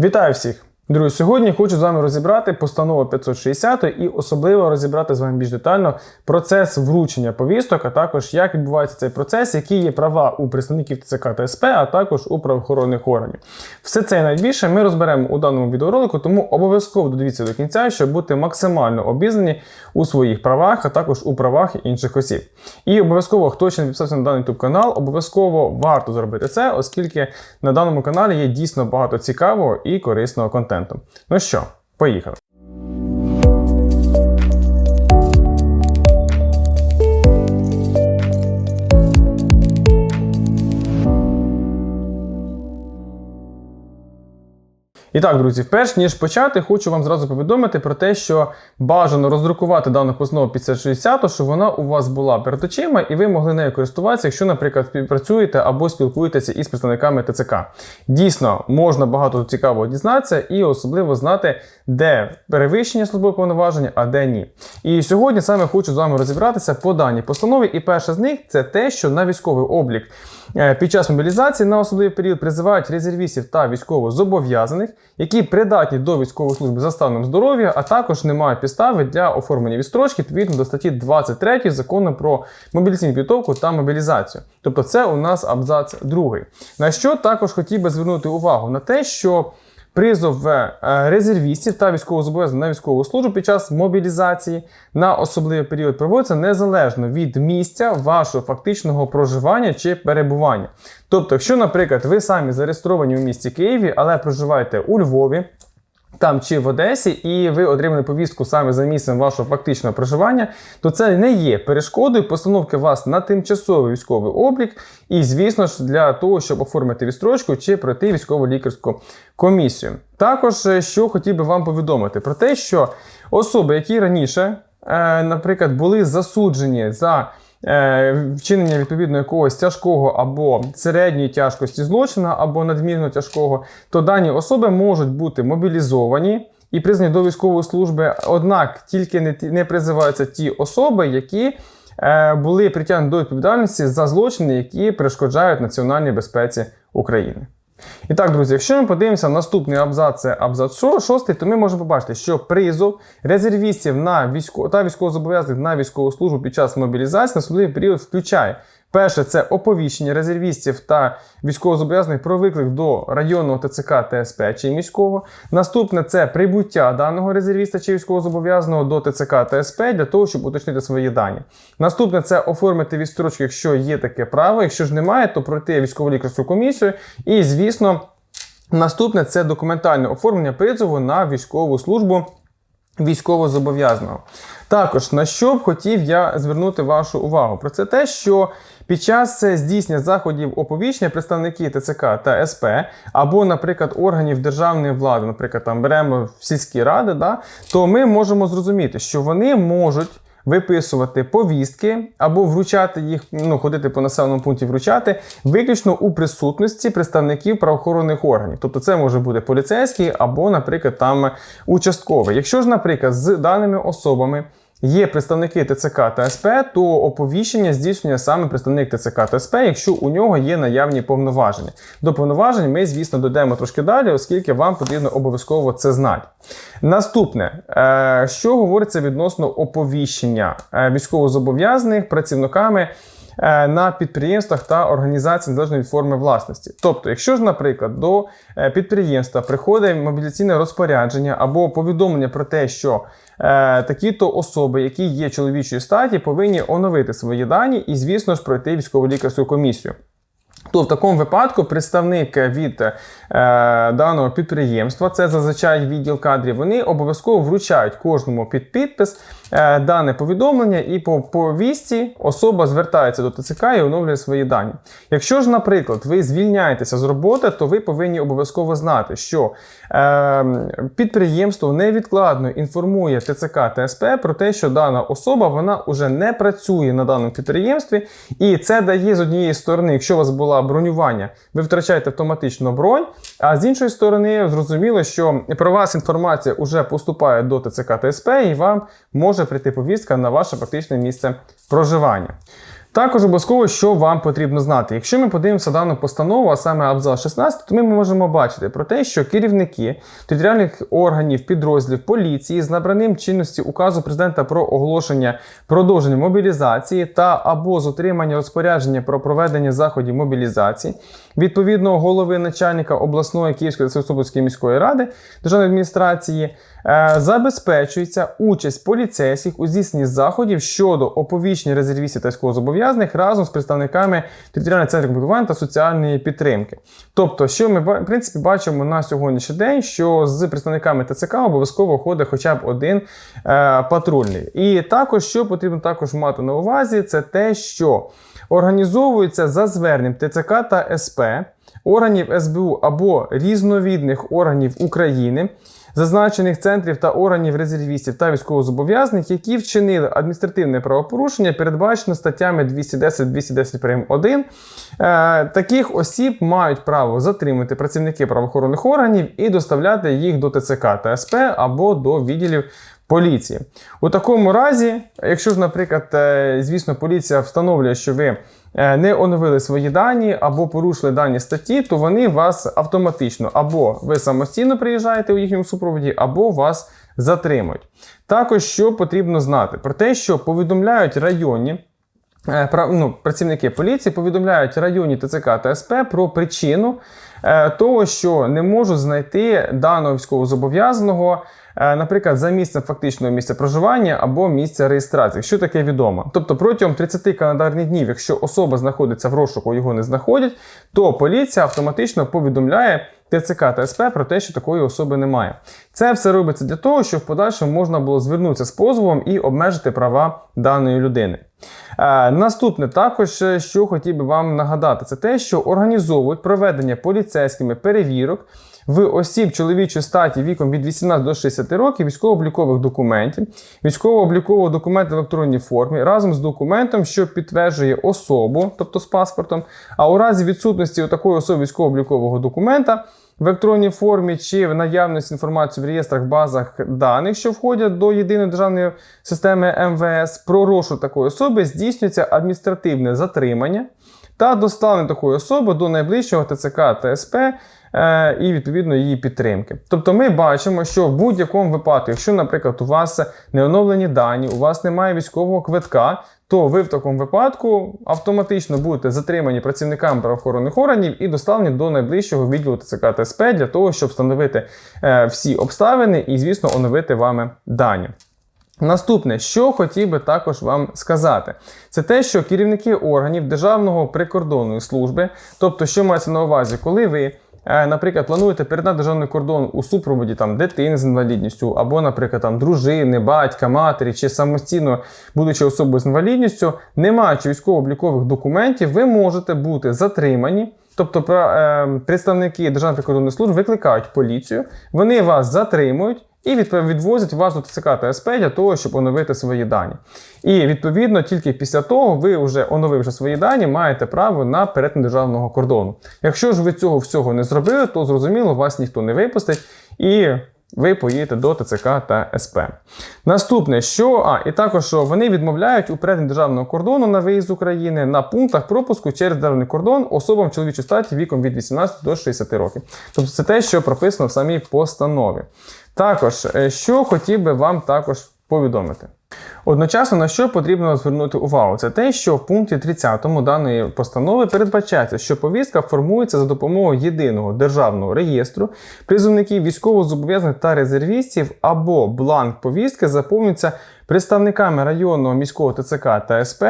Вітаю всіх! Друзі, сьогодні хочу з вами розібрати постанову 560 і особливо розібрати з вами більш детально процес вручення повісток, а також як відбувається цей процес, які є права у представників ТЦК та СП, а також у правоохоронних органів. Все це і найбільше ми розберемо у даному відеоролику, тому обов'язково додивіться до кінця, щоб бути максимально обізнані у своїх правах, а також у правах інших осіб. І обов'язково, хто ще не підписався на даний YouTube канал, обов'язково варто зробити це, оскільки на даному каналі є дійсно багато цікавого і корисного контенту. Ну що, поїхали. І так, друзі, перш ніж почати, хочу вам зразу повідомити про те, що бажано роздрукувати дану постанову 560, щоб вона у вас була перед очима, і ви могли нею користуватися, якщо, наприклад, співпрацюєте або спілкуєтеся із представниками ТЦК. Дійсно, можна багато цікавого дізнатися і особливо знати, де перевищення службових повноважень, а де ні. І сьогодні саме хочу з вами розібратися по даній постанові. І перша з них це те, що на військовий облік. Е, Під час мобілізації на особливий період призивають резервістів та військовозобов'язаних, які придатні до військової служби за станом здоров'я, а також не мають підстави для оформлення відстрочки відповідно до статті 23 закону про мобілізаційну підготовку та мобілізацію. Тобто, це у нас абзац другий. На що також хотів би звернути увагу на те, що Призов е, резервістів та військовозобов'язаних на військову службу під час мобілізації на особливий період проводиться незалежно від місця вашого фактичного проживання чи перебування. Тобто, якщо, наприклад, ви самі зареєстровані у місті Києві, але проживаєте у Львові. Там чи в Одесі, і ви отримали повістку саме за місцем вашого фактичного проживання, то це не є перешкодою постановки вас на тимчасовий військовий облік, і, звісно ж, для того, щоб оформити відстрочку чи пройти військово-лікарську комісію. Також е, що хотів би вам повідомити про те, що особи, які раніше, е, наприклад, були засуджені за вчинення відповідно якогось тяжкого або середньої тяжкості злочина, або надмірно тяжкого, то дані особи можуть бути мобілізовані і признані до військової служби. Однак тільки не, не призиваються ті особи, які е, були притягнені до відповідальності за злочини, які перешкоджають національній безпеці України. І так, друзі, якщо ми подивимося наступний абзац, це абзац 6, то ми можемо побачити, що призов резервістів на військо та військовозобов'язаних на військову службу під час мобілізації на судовий період включає Перше це оповіщення резервістів та військовозобов'язаних про виклик до районного ТЦК ТСП чи міського. Наступне це прибуття даного резервіста чи військовозобов'язаного до ТЦК ТСП для того, щоб уточнити свої дані. Наступне це оформити відстрочку, якщо є таке право. Якщо ж немає, то пройти військово-лікарську комісію. І, звісно, наступне це документальне оформлення призову на військову службу військовозобов'язаного. Також на що б хотів я звернути вашу увагу про це те, що під час здійснення заходів оповіщення представники ТЦК та СП, або, наприклад, органів державної влади, наприклад, там беремо сільські ради, да, то ми можемо зрозуміти, що вони можуть. Виписувати повістки або вручати їх, ну ходити по населеному пункті, вручати виключно у присутності представників правоохоронних органів. Тобто це може бути поліцейський або, наприклад, там участковий. Якщо ж, наприклад, з даними особами є представники ТЦК та СП, то оповіщення здійснює саме представник ТЦК та СП, якщо у нього є наявні повноваження. До повноважень ми, звісно, дойдемо трошки далі, оскільки вам потрібно обов'язково це знати. Наступне, е, що говориться відносно оповіщення е, військовозобов'язаних працівниками. Е, на підприємствах та організаціях незалежно від форми власності. Тобто, якщо ж, наприклад, до е, підприємства приходить мобілізаційне розпорядження або повідомлення про те, що е, такі-то особи, які є чоловічої статі, повинні оновити свої дані і, звісно ж, пройти військово-лікарську комісію. То в такому випадку представник від е, даного підприємства, це зазвичай відділ кадрів, вони обов'язково вручають кожному під підпис е, дане повідомлення, і по повісті особа звертається до ТЦК і оновлює свої дані. Якщо ж, наприклад, ви звільняєтеся з роботи, то ви повинні обов'язково знати, що е, підприємство невідкладно інформує ТЦК та СП про те, що дана особа вона вже не працює на даному підприємстві, і це дає з однієї сторони, якщо у вас була бронювання, ви втрачаєте автоматично бронь. А з іншої сторони, зрозуміло, що про вас інформація вже поступає до ТЦК ТСП і вам може прийти повістка на ваше фактичне місце проживання. Також обов'язково, що вам потрібно знати. Якщо ми подивимося дану постанову, а саме абзац 16, то ми можемо бачити про те, що керівники територіальних органів, підрозділів поліції з набраним чинності указу президента про оголошення продовження мобілізації та або з отримання розпорядження про проведення заходів мобілізації відповідного голови начальника обласної Київської та Севастопольської міської ради державної адміністрації. Е, Забезпечується участь поліцейських у здійсненні заходів щодо оповіщення резервістів та військовозобов'язаних разом з представниками територіальних центрів комплектування та соціальної підтримки. Тобто, що ми в принципі бачимо на сьогоднішній день, що з представниками ТЦК обов'язково ходить хоча б один е, патрульний. І також, що потрібно також мати на увазі, це те, що організовується за зверненням ТЦК та СП, органів СБУ або різновідних органів України зазначених центрів та органів резервістів та військовозобов'язаних, які вчинили адміністративне правопорушення, передбачено статтями 210 210 прим. 1. Е, таких осіб мають право затримати працівники правоохоронних органів і доставляти їх до ТЦК та СП або до відділів. Поліції у такому разі, якщо ж, наприклад, е, звісно, поліція встановлює, що ви не оновили свої дані або порушили дані статті, то вони вас автоматично або ви самостійно приїжджаєте у їхньому супроводі, або вас затримують. Також що потрібно знати про те, що повідомляють районні. е, ну, працівники поліції повідомляють районні ТЦК та СП про причину е, того, що не можуть знайти даного військовозобов'язаного, е, наприклад, за місцем фактичного місця проживання або місця реєстрації. Що таке відомо? Тобто протягом 30 календарних днів, якщо особа знаходиться в розшуку, його не знаходять, то поліція автоматично повідомляє. ТЦК та СП про те, що такої особи немає. Це все робиться для того, щоб в подальшому можна було звернутися з позовом і обмежити права даної людини. Е, наступне також, е, що хотів би вам нагадати, це те, що організовують проведення поліцейськими перевірок в осіб чоловічої статі віком від 18 до 60 років військово-облікових документів, військово-облікового документу в електронній формі разом з документом, що підтверджує особу, тобто з паспортом. А у разі відсутності такої особи військово-облікового документа в електронній формі чи в наявності інформації в реєстрах базах даних, що входять до єдиної державної системи МВС, про розшук такої особи здійснюється адміністративне затримання та доставлення такої особи до найближчого ТЦК та СП і відповідно її підтримки. Тобто ми бачимо, що в будь-якому випадку, якщо, наприклад, у вас не оновлені дані, у вас немає військового квитка, то ви в такому випадку автоматично будете затримані працівниками правоохоронних органів і доставлені до найближчого відділу ТЦК та СП для того, щоб встановити е, всі обставини і, звісно, оновити вами дані. Наступне, що хотів би також вам сказати, це те, що керівники органів Державного прикордонної служби, тобто, що мається на увазі, коли ви. Наприклад, плануєте передати державний кордон у супроводі там дитини з інвалідністю, або, наприклад, там дружини, батька, матері, чи самостійно, будучи особою з інвалідністю, не маючи військово-облікових документів, ви можете бути затримані. Тобто, про- е, представники Державної прикордонної служби викликають поліцію, вони вас затримують і відвозять вас до ТЦК та СП для того, щоб оновити свої дані. І відповідно тільки після того ви вже оновивши свої дані, маєте право на перетин державного кордону. Якщо ж ви цього всього не зробили, то зрозуміло, вас ніхто не випустить і. Ви поїдете до ТЦК та СП. Наступне, що а, і також що вони відмовляють у перетині державного кордону на виїзд з України на пунктах пропуску через державний кордон особам чоловічої статі віком від 18 до 60 років. Тобто це те, що прописано в самій постанові. Також, е, що хотів би вам також повідомити. Одночасно на що потрібно звернути увагу, це те, що в пункті 30 даної постанови передбачається, що повістка формується за допомогою єдиного державного реєстру призовників військовозобов'язаних та резервістів або бланк повістки заповнюється представниками районного міського ТЦК та СП.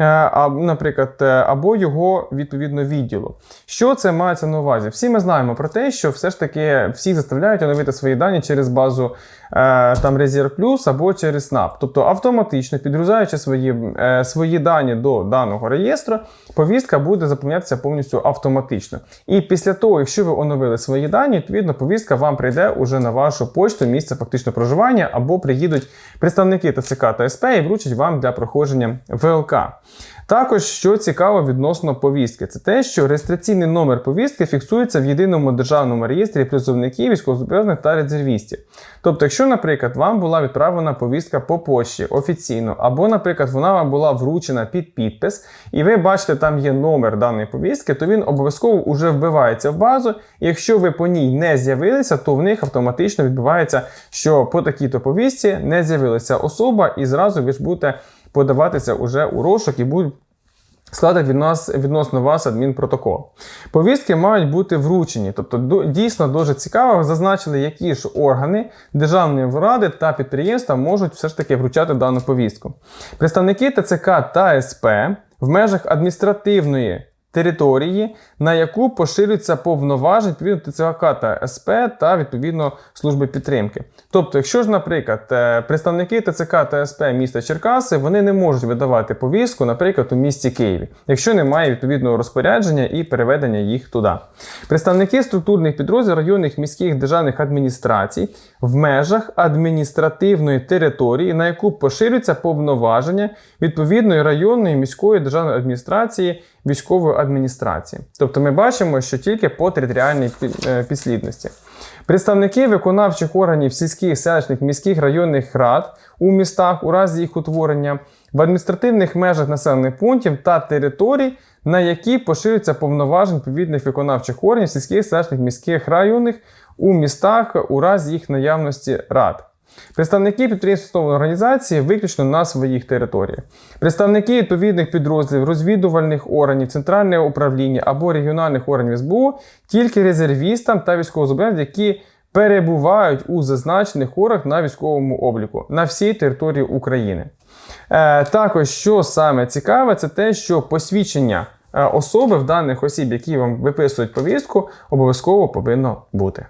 Е, наприклад, е, або його відповідно відділу. Що це мається на увазі? Всі ми знаємо про те, що все ж таки всі заставляють оновити свої дані через базу е, там Резерв Плюс або через СНАП. Тобто автоматично підгрузаючи свої, свої дані до даного реєстру, повістка буде заповнятися повністю автоматично. І після того, якщо ви оновили свої дані, відповідно повістка вам прийде уже на вашу почту місце фактично проживання, або приїдуть представники ТЦК та СП і вручать вам для проходження ВЛК. Також, що цікаво відносно повістки, це те, що реєстраційний номер повістки фіксується в єдиному державному реєстрі призовників, військовозобов'язаних та резервістів. Тобто, якщо, наприклад, вам була відправлена повістка по почті офіційно, або, наприклад, вона вам була вручена під підпис, і ви бачите, там є номер даної повістки, то він обов'язково вже вбивається в базу. І якщо ви по ній не з'явилися, то в них автоматично відбувається, що по такій-то повістці не з'явилася особа, і зразу ви ж будете подаватися уже у розшук і будуть складати від відносно вас адмінпротокол. Повістки мають бути вручені, тобто дійсно дуже цікаво зазначили, які ж органи державної влади та підприємства можуть все ж таки вручати дану повістку. Представники ТЦК та СП в межах адміністративної території, на яку поширюються повноважень відповідно ТЦК та СП та відповідно служби підтримки. Тобто, якщо ж, наприклад, е, представники ТЦК та СП міста Черкаси вони не можуть видавати повістку, наприклад, у місті Києві, якщо немає відповідного розпорядження і переведення їх туди. Представники структурних підрозділів районних міських державних адміністрацій в межах адміністративної території, на яку поширюються повноваження відповідної районної міської державної адміністрації військової адміністрації. Тобто ми бачимо, що тільки по територіальній е, підслідності. Представники виконавчих органів сільських, селищних, міських районних рад у містах у разі їх утворення в адміністративних межах населених пунктів та територій, на які поширюються повноважень відповідних виконавчих органів сільських, селищних, міських районних у містах у разі їх наявності рад. Представники підприємств організації виключно на своїх територіях. Представники відповідних підрозділів розвідувальних органів, центрального управління або регіональних органів СБУ тільки резервістам та військовозобов'язаним, які перебувають у зазначених органах на військовому обліку на всій території України. Е, також, що саме цікаве, це те, що посвідчення е, особи в даних осіб, які вам виписують повістку, обов'язково повинно бути.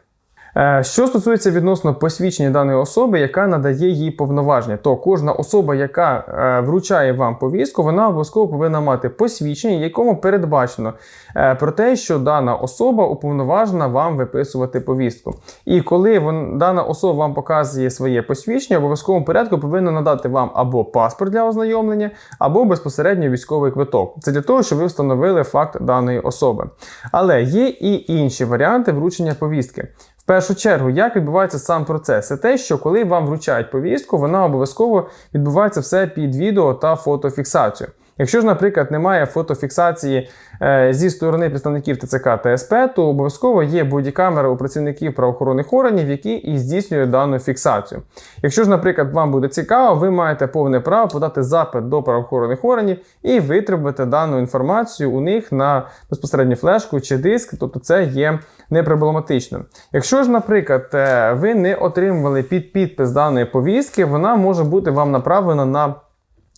Е, Що стосується відносно посвідчення даної особи, яка надає їй повноваження, то кожна особа, яка е, вручає вам повістку, вона обов'язково повинна мати посвідчення, якому передбачено е, про те, що дана особа уповноважена вам виписувати повістку. І коли вон, дана особа вам показує своє посвідчення, обов'язковому порядку повинна надати вам або паспорт для ознайомлення, або безпосередньо військовий квиток. Це для того, щоб ви встановили факт даної особи. Але є і інші варіанти вручення повістки. Першу чергу, як відбувається сам процес? Це те, що коли вам вручають повістку, вона обов'язково відбувається все під відео та фотофіксацію. Якщо ж, наприклад, немає фотофіксації е, зі сторони представників ТЦК та СП, то обов'язково є бодікамера у працівників правоохоронних органів, які і здійснюють дану фіксацію. Якщо ж, наприклад, вам буде цікаво, ви маєте повне право подати запит до правоохоронних органів і витребувати дану інформацію у них на безпосередньо флешку чи диск, тобто це є непроблематичним. Якщо ж, наприклад, е, ви не отримували під підпис даної повістки, вона може бути вам направлена на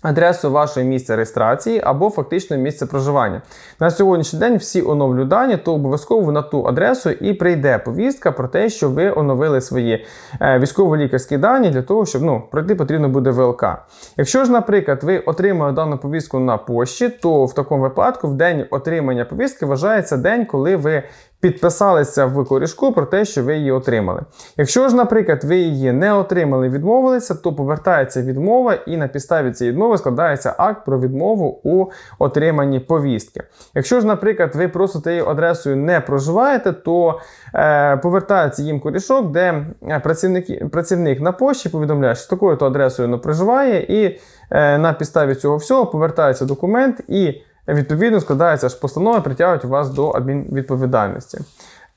адресу вашого місця реєстрації або фактично місце проживання. На сьогоднішній день всі оновлю дані, то обов'язково на ту адресу і прийде повістка про те, що ви оновили свої е, військово-лікарські дані для того, щоб ну, пройти потрібно буде ВЛК. Якщо ж, наприклад, ви отримали дану повістку на пошті, то в такому випадку в день отримання повістки вважається день, коли ви підписалися в корішку про те, що ви її отримали. Якщо ж, наприклад, ви її не отримали, відмовилися, то повертається відмова, і на підставі цієї відмови складається акт про відмову у отриманні повістки. Якщо ж, наприклад, ви просто тією адресою не проживаєте, то е, повертається їм корішок, де е, працівник, працівник на пошті повідомляє, що з такою то адресою не проживає, і е, на підставі цього всього повертається документ і відповідно складається ж постанова, притягують вас до адмінвідповідальності.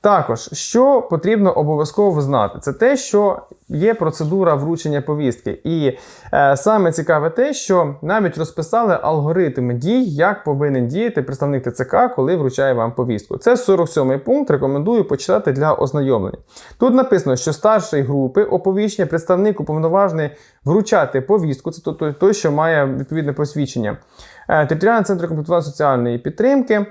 Також, що потрібно обов'язково знати, це те, що є процедура вручення повістки. І е, саме цікаве те, що навіть розписали алгоритми дій, як повинен діяти представник ТЦК, коли вручає вам повістку. Це 47-й пункт. Рекомендую почитати для ознайомлення. Тут написано, що старшої групи оповіщення представник уповноважений вручати повістку, це той, той, що має відповідне посвідчення. Е, Територіальний центр комплектування соціальної підтримки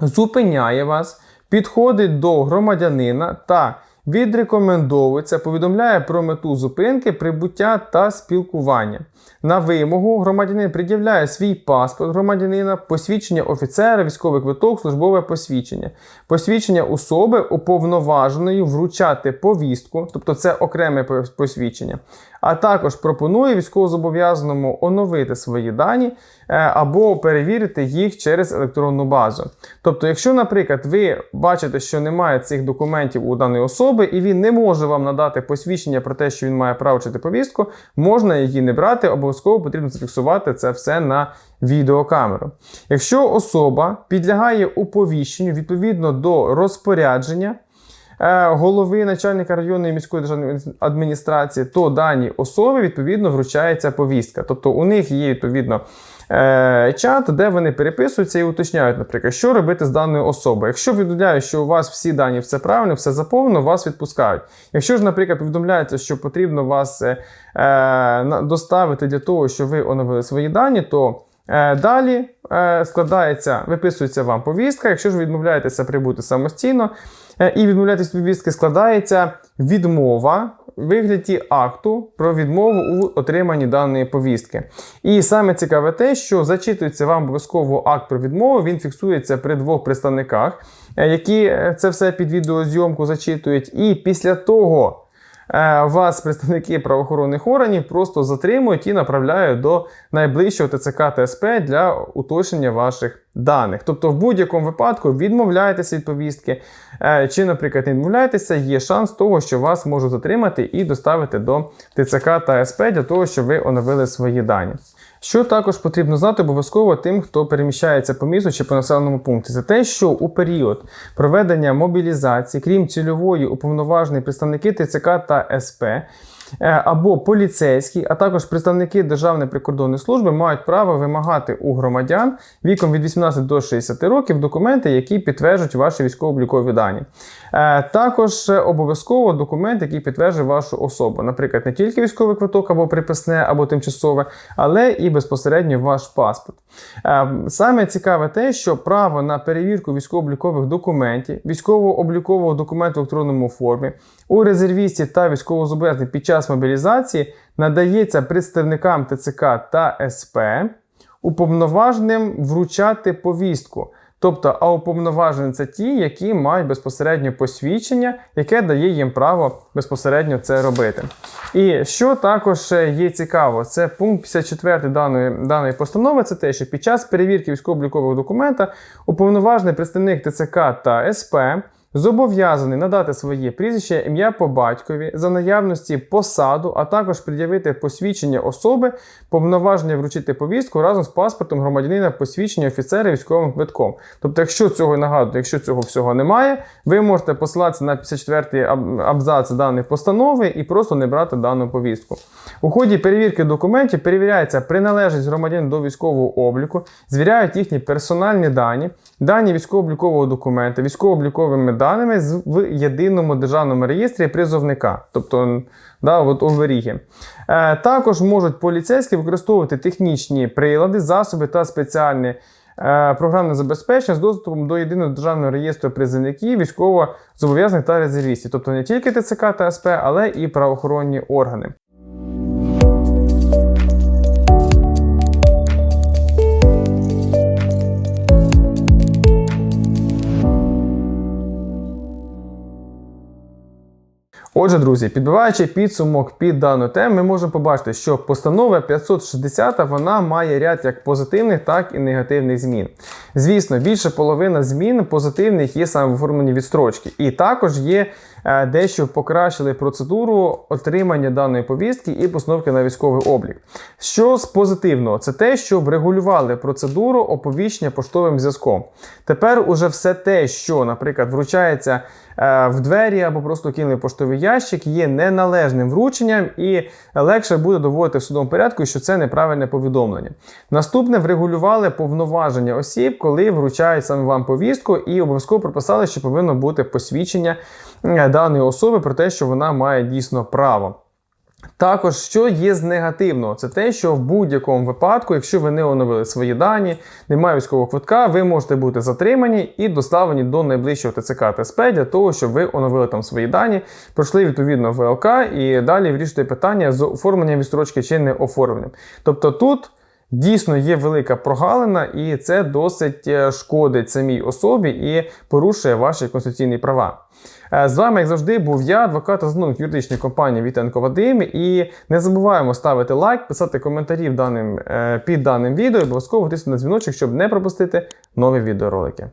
зупиняє вас, підходить до громадянина та відрекомендовується, повідомляє про мету зупинки, прибуття та спілкування. На вимогу громадянин пред'являє свій паспорт громадянина, посвідчення офіцера, військовий квиток, службове посвідчення, посвідчення особи уповноваженої вручати повістку, тобто це окреме посвідчення, а також пропонує військовозобов'язаному оновити свої дані е, або перевірити їх через електронну базу. Тобто, якщо, наприклад, ви бачите, що немає цих документів у даної особи, і він не може вам надати посвідчення про те, що він має право вчити повістку, можна її не брати, обов'язково потрібно зафіксувати це все на відеокамеру. Якщо особа підлягає уповіщенню відповідно до розпорядження. Е, Голови начальника районної міської державної адміністрації, то даній особі відповідно вручається повістка. Тобто у них є відповідно е, чат, де вони переписуються і уточняють, наприклад, що робити з даною особою. Якщо повідомляють, що у вас всі дані все правильно, все заповнено, вас відпускають. Якщо ж, наприклад, повідомляється, що потрібно вас е, е, доставити для того, щоб ви оновили свої дані, то Далі складається, виписується вам повістка. Якщо ж ви відмовляєтеся прибути самостійно е, і відмовляєтесь від повістки, складається відмова в вигляді акту про відмову у отриманні даної повістки. І саме цікаве те, що зачитується вам обов'язково акт про відмову, він фіксується при двох представниках, е, які е, це все під відеозйомку зачитують. І після того. Е, Вас представники правоохоронних органів просто затримують і направляють до найближчого ТЦК ТСП для уточнення ваших даних. Тобто, в будь-якому випадку відмовляєтеся від повістки, е, чи, наприклад, не відмовляєтеся, є шанс того, що вас можуть затримати і доставити до ТЦК та СП для того, щоб ви оновили свої дані. Що також потрібно знати обов'язково тим, хто переміщається по місту чи по населеному пункті, це те, що у період проведення мобілізації, крім цільової уповноважені представники ТЦК та СП. Е, Або поліцейські, а також представники Державної прикордонної служби мають право вимагати у громадян віком від 18 до 60 років документи, які підтверджують ваші військово-облікові дані. Е, Також обов'язково документ, який підтверджує вашу особу, наприклад, не тільки військовий квиток або приписне, або тимчасове, але і безпосередньо ваш паспорт. Е, Саме цікаве те, що право на перевірку військово-облікових документів, військово-облікового документу в електронному формі у резервісті та військовозобов'язаних під час мобілізації надається представникам ТЦК та СП уповноваженим вручати повістку. Тобто, а уповноважені це ті, які мають безпосередньо посвідчення, яке дає їм право безпосередньо це робити. І що також е, є цікаво, це пункт 54 даної, даної постанови, це те, що під час перевірки військово-облікового документа уповноважений представник ТЦК та СП зобов'язаний надати своє прізвище, ім'я по батькові за наявності посаду, а також пред'явити посвідчення особи, повноваження вручити повістку разом з паспортом громадянина, посвідчення офіцера військовим квитком. Тобто, якщо цього нагадую, якщо цього всього немає, ви можете посилатися на 54 аб- абзац даної постанови і просто не брати дану повістку. У ході перевірки документів перевіряється приналежність громадян до військового обліку, звіряють їхні персональні дані, дані військово-облікового документа, військово-обліковими даними в єдиному державному реєстрі призовника, тобто да, от оберіги. Е, також можуть поліцейські використовувати технічні прилади, засоби та спеціальні. е, Програмне забезпечення з доступом до єдиного державного реєстру призовників, військово зобов'язаних та резервістів, тобто не тільки ТЦК та СП, але і правоохоронні органи. Отже, друзі, підбиваючи підсумок під дану тему, ми можемо побачити, що постанова 560 вона має ряд як позитивних, так і негативних змін. Звісно, більше половина змін позитивних є саме в оформленні відстрочки. І також є дещо покращили процедуру отримання даної повістки і постановки на військовий облік. Що з позитивного, це те, що врегулювали процедуру оповіщення поштовим зв'язком. Тепер уже все те, що, наприклад, вручається е, в двері або просто кинули поштовий ящик, є неналежним врученням і легше буде доводити в судовому порядку, що це неправильне повідомлення. Наступне врегулювали повноваження осіб, коли вручають саме вам повістку, і обов'язково прописали, що повинно бути посвідчення е, даної особи про те, що вона має дійсно право. Також, що є з негативного, це те, що в будь-якому випадку, якщо ви не оновили свої дані, немає військового квитка, ви можете бути затримані і доставлені до найближчого ТЦК ТСП для того, щоб ви оновили там свої дані, пройшли відповідно ВЛК і далі вирішити питання з оформленням відстрочки чи не оформленням. Тобто тут. Дійсно є велика прогалина, і це досить е, шкодить самій особі і порушує ваші конституційні права. Е, З вами, як завжди, був я, адвокат основник юридичної компанії Вітенко Вадим. І не забуваємо ставити лайк, писати коментарі даним, е, під даним відео і обов'язково тиснути на дзвіночок, щоб не пропустити нові відеоролики.